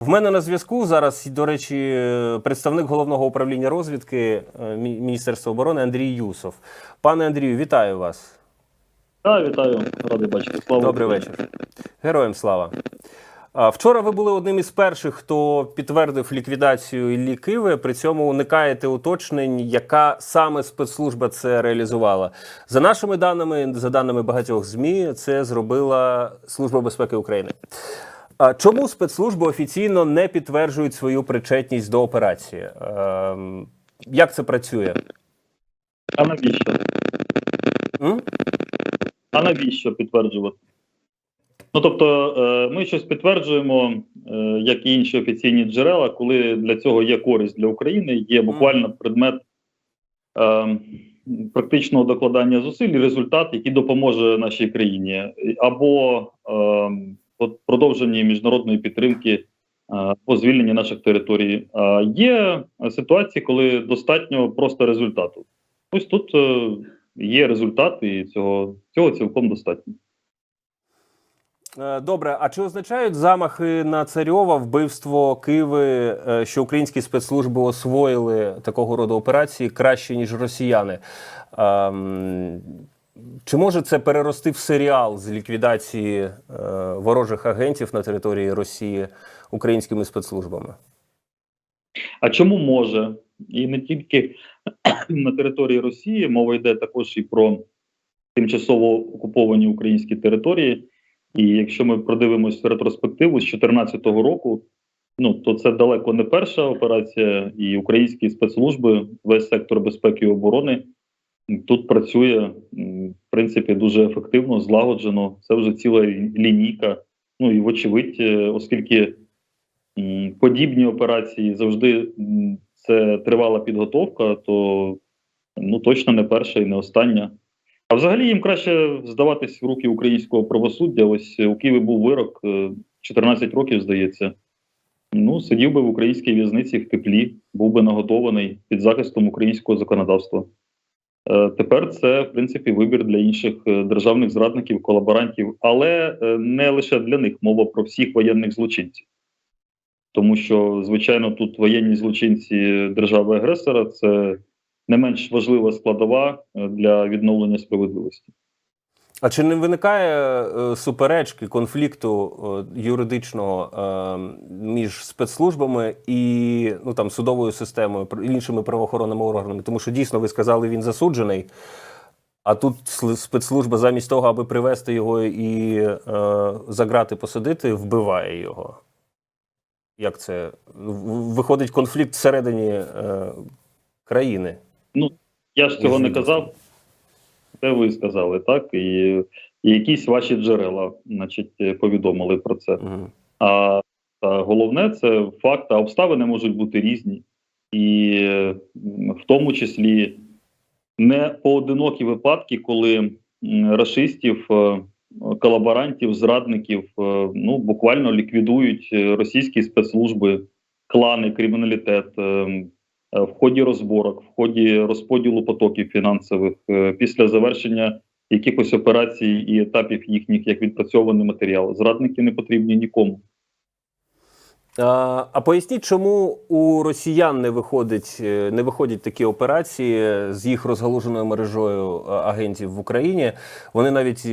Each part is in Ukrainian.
В мене на зв'язку зараз, до речі, представник головного управління розвідки е, Міністерства оборони Андрій Юсов. Пане Андрію, вітаю вас. Так, вітаю, радий бачити. Слава Добрий Україні. вечір. Героям слава. Вчора ви були одним із перших, хто підтвердив ліквідацію Іллі Киви. При цьому уникаєте уточнень, яка саме спецслужба це реалізувала. За нашими даними, за даними багатьох змі, це зробила Служба безпеки України. А чому спецслужби офіційно не підтверджують свою причетність до операції? Ем, Як це працює? А навіщо? М? А навіщо підтверджувати? Ну тобто, е, ми щось підтверджуємо, е, як і інші офіційні джерела, коли для цього є користь для України, є буквально предмет е, практичного докладання зусиль, і результат, який допоможе нашій країні, або е, от продовженні міжнародної підтримки по звільненні наших територій. А є ситуації, коли достатньо просто результату. Ось тут е, є результат, і цього, цього цілком достатньо. Е, Добре, а чи означають замахи на царьова вбивство Києви, е, що українські спецслужби освоїли такого роду операції краще ніж росіяни? Чи може це перерости в серіал з ліквідації е, ворожих агентів на території Росії українськими спецслужбами? А чому може? І не тільки на території Росії, мова йде також і про тимчасово окуповані українські території. І якщо ми продивимось ретроспективу з 2014 року, ну то це далеко не перша операція, і українські спецслужби, весь сектор безпеки і оборони тут працює в принципі дуже ефективно, злагоджено. Це вже ціла лінійка. Ну і вочевидь, е, оскільки подібні операції завжди це тривала підготовка, то ну точно не перша і не остання. А взагалі їм краще здаватись в руки українського правосуддя. Ось у Києві був вирок е, 14 років, здається. Ну, сидів би в українській в'язниці в теплі, був би наготований під захистом українського законодавства. Е, Тепер це, в принципі, вибір для інших е, державних зрадників, колаборантів, але е, не лише для них мова про всіх воєнних злочинців. Тому що, звичайно, тут воєнні злочинці держави-агресора це не менш важлива складова для відновлення справедливості. А чи не виникає е, суперечки конфлікту е, юридичного е, між спецслужбами і ну там судовою системою іншими правоохоронними органами? Тому що дійсно ви сказали, він засуджений. А тут спецслужба замість того, аби привести його і е, за грати посадити, вбиває його. Як це? Виходить конфлікт всередині е, країни. Я ж цього не казав. Це ви сказали, так? І, і якісь ваші джерела, значить, повідомили про це. Мгм. А та головне це факт, а обставини можуть бути різні, і в тому числі не поодинокі випадки, коли м, рашистів, е, колаборантів, зрадників е, ну буквально ліквідують е, російські спецслужби, клани, криміналітет. Е, В ході розборок, в ході розподілу потоків фінансових е, після завершення якихось операцій і етапів їхніх як відпрацьований матеріал. Зрадники не потрібні нікому. А, поясніть, чому у росіян не виходить, е, не виходять такі операції з їх розгалуженою мережою агентів в Україні. Вони навіть,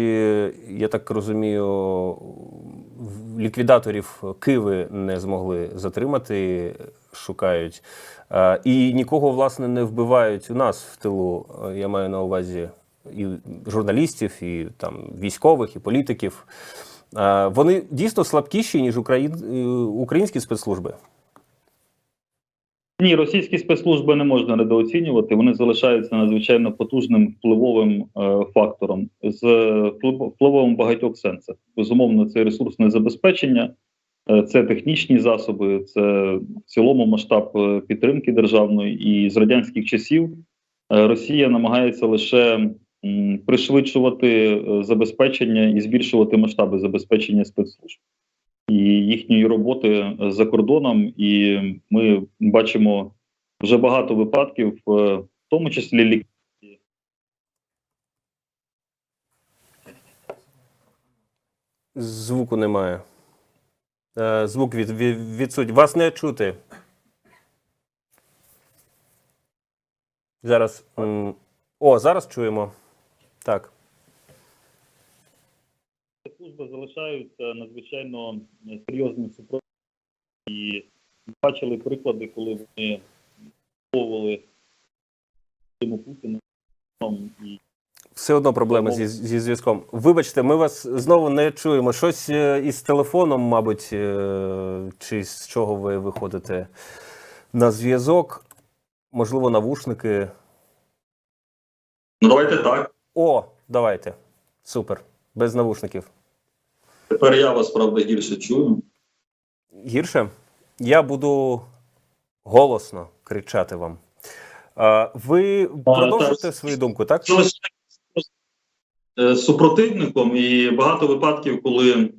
я так розумію, ліквідаторів Киви не змогли затримати, шукають. І нікого, власне, не вбивають у нас в тилу. Я маю на увазі і журналістів, і там військових, і політиків. Вони дійсно слабкіші, ніж е, українські спецслужби. Ні, російські спецслужби не можна недооцінювати. Вони залишаються надзвичайно потужним впливовим е, фактором з е, вплив- впливовим багатьох сенсах. Безумовно, це ресурсне забезпечення, е, це технічні засоби, це в цілому масштаб е, підтримки державної. І з радянських часів е, Росія намагається лише м, пришвидшувати е, забезпечення і збільшувати масштаби забезпечення спецслужб і їхньої роботи е, за кордоном, і ми бачимо вже багато випадків, е, в тому числі лік... Звуку немає. Е, Звук від, від, відсутній. Вас не чути. Зараз. О, зараз чуємо. Так. Служби залишаються надзвичайно е, серйозним супротивом. І бачили приклади, коли вони виховували Путіну і Все одно проблеми зі, зі зв'язком. Вибачте, ми вас знову не чуємо. Щось е, із телефоном, мабуть, е, чи з чого ви виходите на зв'язок. Можливо, навушники. Ну, давайте так. О, давайте. Супер. Без навушників. Тепер я вас, правда, гірше чую. Гірше? Я буду голосно кричати вам. Ви продовжуєте свою думку, так? е, супротивником, і багато випадків, коли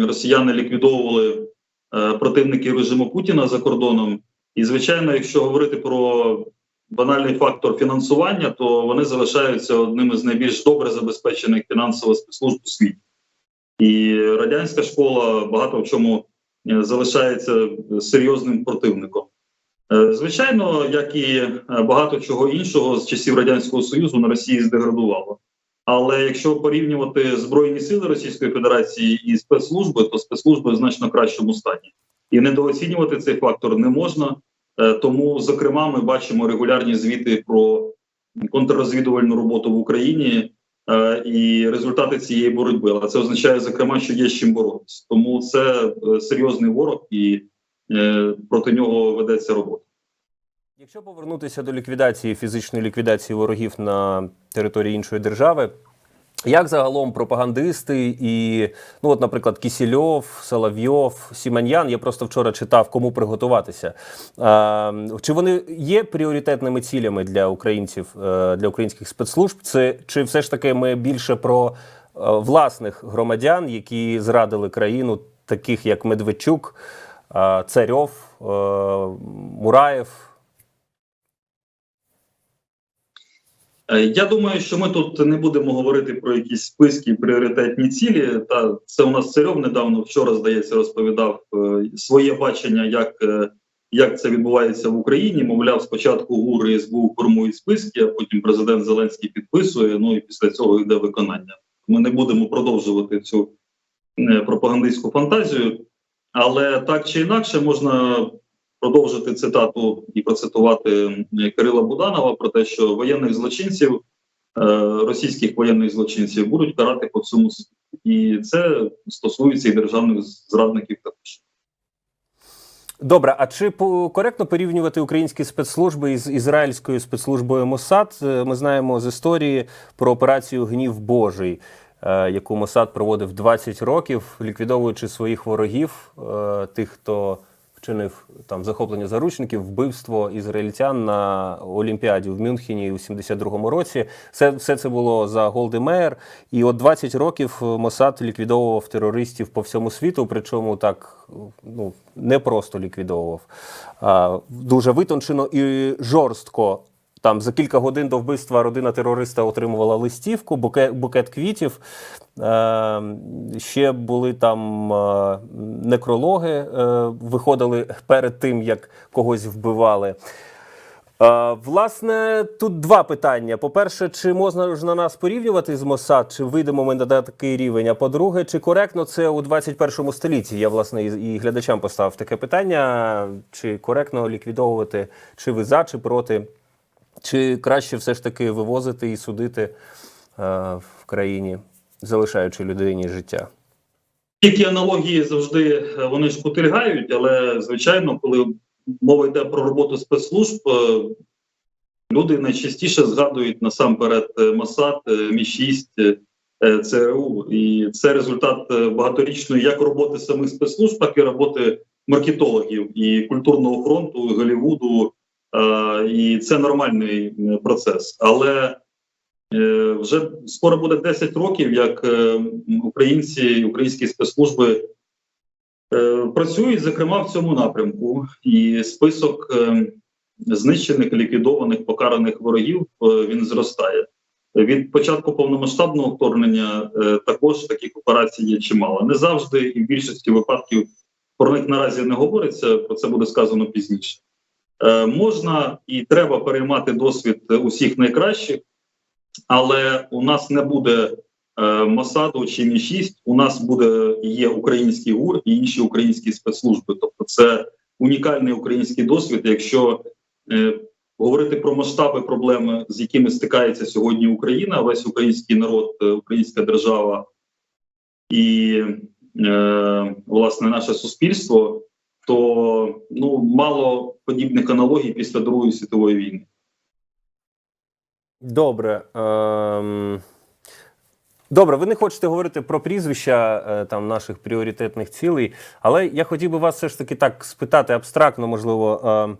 росіяни ліквідовували е, противників режиму Путіна за кордоном. І, звичайно, якщо говорити про банальний фактор фінансування, то вони залишаються одним із найбільш добре забезпечених фінансово спецслужб у світі. І радянська школа багато в чому е, залишається серйозним противником. Е, Звичайно, як і е, багато чого іншого з часів радянського союзу на Росії здеградувало. Але якщо порівнювати збройні сили Російської Федерації і спецслужби, то спецслужби в значно кращому стані, і недооцінювати цей фактор не можна. Тому, зокрема, ми бачимо регулярні звіти про контррозвідувальну роботу в Україні і результати цієї боротьби. Але це означає, зокрема, що є з чим боротися. Тому це е, серйозний ворог, і е, проти нього ведеться робота. Якщо повернутися до ліквідації фізичної ліквідації ворогів на території іншої держави, як загалом пропагандисти і, ну от, наприклад, Кісільов, Соловйов, Сіманьян, я просто вчора читав, кому приготуватися. А, чи вони є пріоритетними цілями для українців, е, для українських спецслужб? Це чи все ж таки ми більше про е, власних громадян, які зрадили країну, таких як Медведчук, е, Царьов, Мураєв? Е, Я думаю, що ми тут не будемо говорити про якісь списки пріоритетні цілі. Та це у нас Царьов недавно вчора, здається, розповідав е, своє бачення, як, е, як це відбувається в Україні. Мовляв, спочатку ГУР і СБУ формують списки, а потім президент Зеленський підписує. Ну і після цього йде виконання. Ми не будемо продовжувати цю е, пропагандистську фантазію, але так чи інакше можна продовжити цитату і процитувати Кирила Буданова про те, що воєнних злочинців, е, російських воєнних злочинців будуть карати по всьому світу. І це стосується і державних зрадників також. Добре, а чи коректно порівнювати українські спецслужби із ізраїльською спецслужбою Мосад? Е, Ми знаємо з історії про операцію Гнів Божий, е, яку Мосад проводив 20 років, ліквідовуючи своїх ворогів, тих, хто вчинив там захоплення заручників, вбивство ізраїльтян на Олімпіаді в Мюнхені у 72-му році. Все, все це було за Голди Меєр. І от 20 років Мосад ліквідовував терористів по всьому світу, причому так ну, не просто ліквідовував, а дуже витончено і жорстко. Там за кілька годин до вбивства родина терориста отримувала листівку, букет, букет квітів. Е, ще були там е, некрологи, е, виходили перед тим, як когось вбивали. Власне, тут два питання. По-перше, чи можна ж на нас порівнювати з Мосад, чи вийдемо ми на такий рівень? А по-друге, чи коректно це у 21 столітті? Я, власне, і глядачам поставив таке питання: чи коректно ліквідовувати, чи ви за, чи проти, чи краще все ж таки вивозити і судити е, в країні, залишаючи людині життя? Тільки аналогії завжди е, вони ж потильгають, але звичайно, коли мова йде про роботу спецслужб, е, люди найчастіше згадують насамперед Масад, Мі 6 е, ЦРУ, і це результат багаторічної як роботи самих спецслужб, так і роботи маркетологів і культурного фронту, і Голлівуду. Е, І це нормальний е, процес. Але Е, Вже скоро буде 10 років, як українці українські спецслужби працюють, зокрема в цьому напрямку, і список знищених, ліквідованих, покараних ворогів він зростає. Від початку повномасштабного вторгнення також таких операцій є чимало. Не завжди і в більшості випадків про них наразі не говориться. Про це буде сказано пізніше. Е, можна і треба переймати досвід усіх найкращих, але у нас не буде е, Мосаду чи Мі 6 У нас буде є український ГУР і інші українські спецслужби. Тобто, це унікальний український досвід. Якщо е, говорити про масштаби проблеми, з якими стикається сьогодні Україна, весь український народ, е, українська держава і е, власне наше суспільство, то ну мало подібних аналогій після Другої світової війни. Добре. Ем... Добре, ви не хочете говорити про прізвища е, там наших пріоритетних цілей, але я хотів би вас все ж таки так спитати абстрактно, можливо. Е,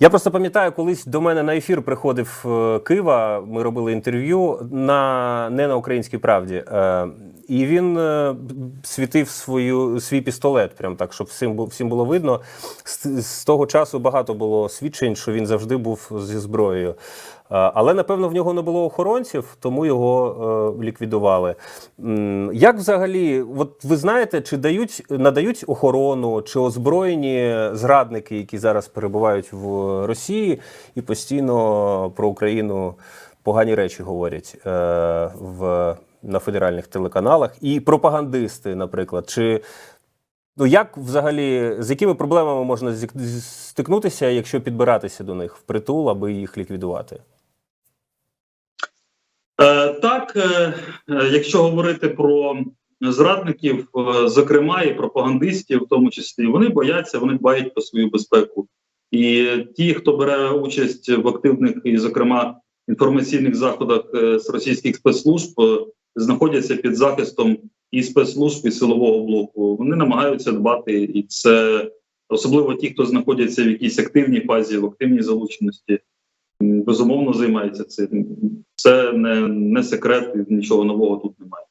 я просто пам'ятаю, колись до мене на ефір приходив е, Кива. Ми робили інтерв'ю на не на українській правді, е, і він е, світив свою свій пістолет, прям так, щоб всім всім було видно. З, з того часу багато було свідчень, що він завжди був зі зброєю. Е, Але напевно в нього не було охоронців, тому його е, ліквідували. Як взагалі, от ви знаєте, чи дають надають охорону, чи озброєні зрадники, які зараз перебувають в Росії і постійно про Україну погані речі говорять е, в на федеральних телеканалах, і пропагандисти, наприклад, чи Ну, як взагалі, з якими проблемами можна стикнутися, якщо підбиратися до них впритул, аби їх ліквідувати? Е, так, е, е, якщо говорити про зрадників, зокрема і пропагандистів, в тому числі, вони бояться, вони дбають про свою безпеку. І ті, хто бере участь в активних і, зокрема, інформаційних заходах з російських спецслужб, знаходяться під захистом і спецслужб, і силового блоку. Вони намагаються дбати, і це особливо ті, хто знаходяться в якійсь активній фазі, в активній залученості, безумовно займаються цим. Це не, не секрет, і нічого нового тут немає.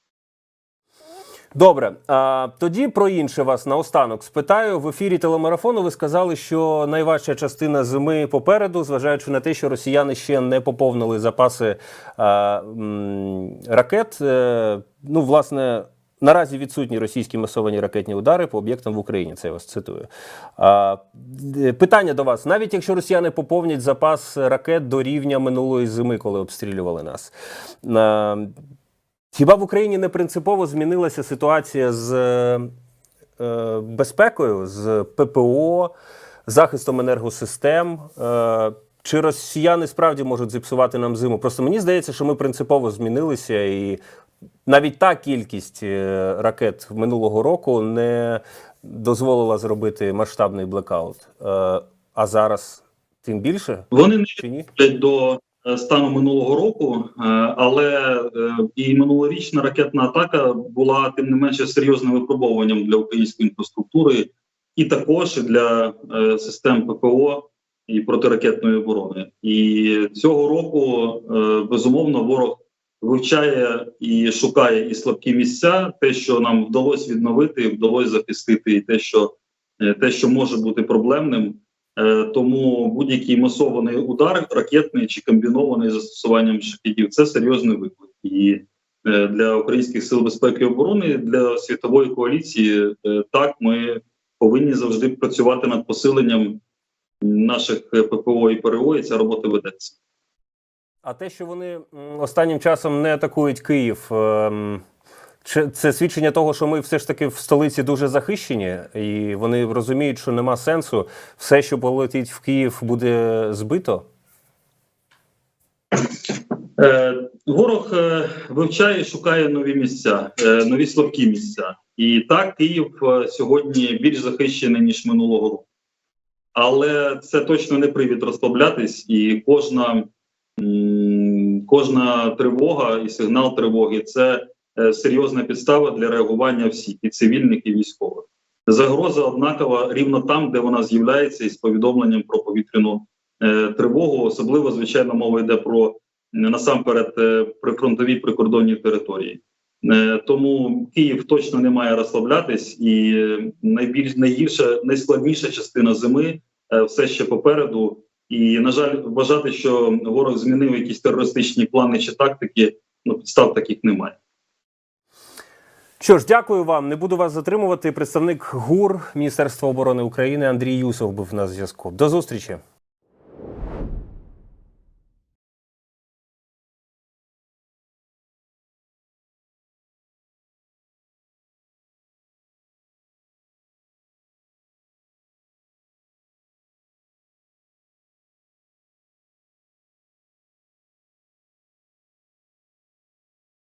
Добре, а, тоді про інше вас наостанок спитаю. В ефірі телемарафону ви сказали, що найважча частина зими попереду, зважаючи на те, що росіяни ще не поповнили запаси а, м, ракет. Е, ну, власне. Наразі відсутні російські масовані ракетні удари по об'єктам в Україні. Це я вас цитую. А, питання до вас: навіть якщо росіяни поповнять запас ракет до рівня минулої зими, коли обстрілювали нас. А, Хіба в Україні не принципово змінилася ситуація з е, безпекою, з ППО, захистом енергосистем? Е, чи росіяни справді можуть зіпсувати нам зиму? Просто мені здається, що ми принципово змінилися, і навіть та кількість е, ракет минулого року не дозволила зробити масштабний блекаут. Е, а зараз тим більше Вони не чи ні? до е, стану минулого року, е, але е, і минулорічна ракетна атака була тим не менше серйозним випробовуванням для української інфраструктури, і також для е, систем ППО і протиракетної оборони. І цього року е, безумовно ворог вивчає і шукає і слабкі місця, те, що нам вдалося відновити, вдалося захистити, і те, що е, те, що може бути проблемним. Е, Тому будь-який масований удар, ракетний чи комбінований застосуванням шахідів, це серйозний виклик. І е, для українських сил безпеки і оборони, для світової коаліції, е, так ми повинні завжди працювати над посиленням наших е, ППО і ПРО, і ця робота ведеться. А те, що вони останнім часом не атакують Київ, ем, чи це свідчення того, що ми все ж таки в столиці дуже захищені, і вони розуміють, що нема сенсу. Все, що полетить в Київ, буде збито. Е, ворог е, вивчає і шукає нові місця, е, нові слабкі місця. І так, Київ сьогодні більш захищений ніж минулого року. Але це точно не привід розслаблятись, і кожна, кожна тривога і сигнал тривоги це серйозна підстава для реагування всіх і цивільних, і військових. Загроза однакова рівно там, де вона з'являється із повідомленням про повітряну е, тривогу. Особливо, звичайно, мова йде про е, насамперед е, прифронтові прикордонні території. Е, Тому Київ точно не має розслаблятись, і е, найбільш найгірша, найскладніша частина зими е, все ще попереду. І на жаль, вважати, що ворог змінив якісь терористичні плани чи тактики, ну підстав таких немає. Що ж, дякую вам. Не буду вас затримувати. Представник ГУР Міністерства оборони України Андрій Юсов був на зв'язку. До зустрічі.